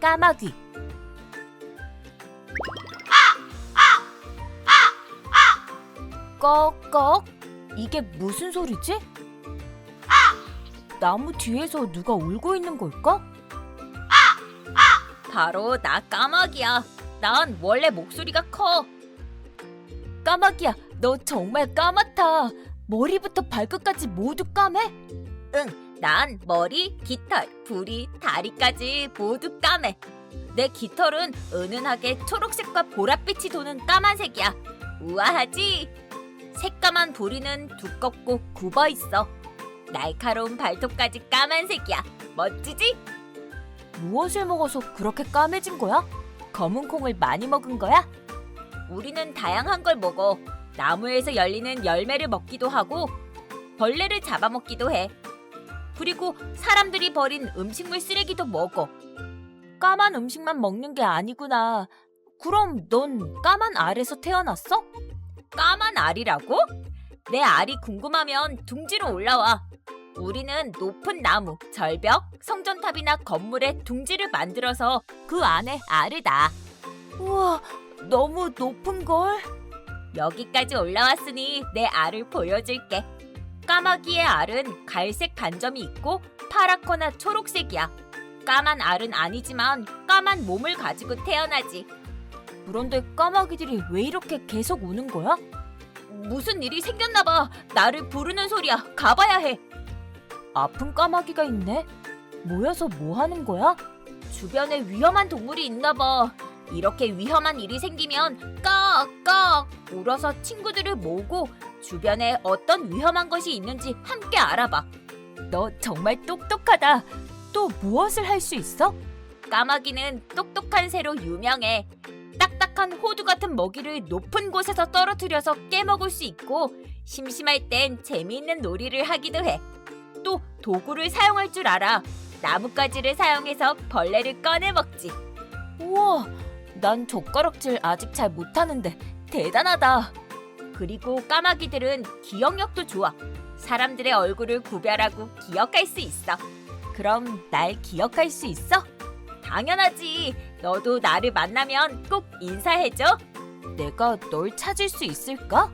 까마귀. 꺽꺽? 이게 무슨 소리지? 나무 뒤에서 누가 울고 있는 걸까? 바로 나 까마귀야. 난 원래 목소리가 커. 까마귀야, 너 정말 까맣다. 머리부터 발끝까지 모두 까매? 난 머리, 깃털, 부리, 다리까지 모두 까매. 내 깃털은 은은하게 초록색과 보랏빛이 도는 까만색이야. 우아하지? 새까만 부리는 두껍고 굽어 있어. 날카로운 발톱까지 까만색이야. 멋지지? 무엇을 먹어서 그렇게 까매진 거야? 검은 콩을 많이 먹은 거야? 우리는 다양한 걸 먹어. 나무에서 열리는 열매를 먹기도 하고 벌레를 잡아먹기도 해. 그리고 사람들이 버린 음식물 쓰레기도 먹어. 까만 음식만 먹는 게 아니구나. 그럼 넌 까만 알에서 태어났어? 까만 알이라고? 내 알이 궁금하면 둥지로 올라와. 우리는 높은 나무, 절벽, 성전탑이나 건물에 둥지를 만들어서 그 안에 알을 낳아. 우와, 너무 높은 걸. 여기까지 올라왔으니 내 알을 보여줄게. 까마귀의 알은 갈색 반점이 있고 파랗거나 초록색이야. 까만 알은 아니지만 까만 몸을 가지고 태어나지. 그런데 까마귀들이 왜 이렇게 계속 우는 거야? 무슨 일이 생겼나 봐. 나를 부르는 소리야. 가봐야 해. 아픈 까마귀가 있네. 모여서 뭐 하는 거야? 주변에 위험한 동물이 있나 봐. 이렇게 위험한 일이 생기면 깍깍 울어서 친구들을 모으고 주변에 어떤 위험한 것이 있는지 함께 알아봐. 너 정말 똑똑하다. 또 무엇을 할 수 있어? 까마귀는 똑똑한 새로 유명해. 딱딱한 호두 같은 먹이를 높은 곳에서 떨어뜨려서 깨먹을 수 있고 심심할 땐 재미있는 놀이를 하기도 해. 또 도구를 사용할 줄 알아. 나뭇가지를 사용해서 벌레를 꺼내 먹지. 우와, 난 젓가락질 아직 잘 못하는데 대단하다. 그리고 까마귀들은 기억력도 좋아. 사람들의 얼굴을 구별하고 기억할 수 있어. 그럼 날 기억할 수 있어? 당연하지. 너도 나를 만나면 꼭 인사해줘. 내가 널 찾을 수 있을까?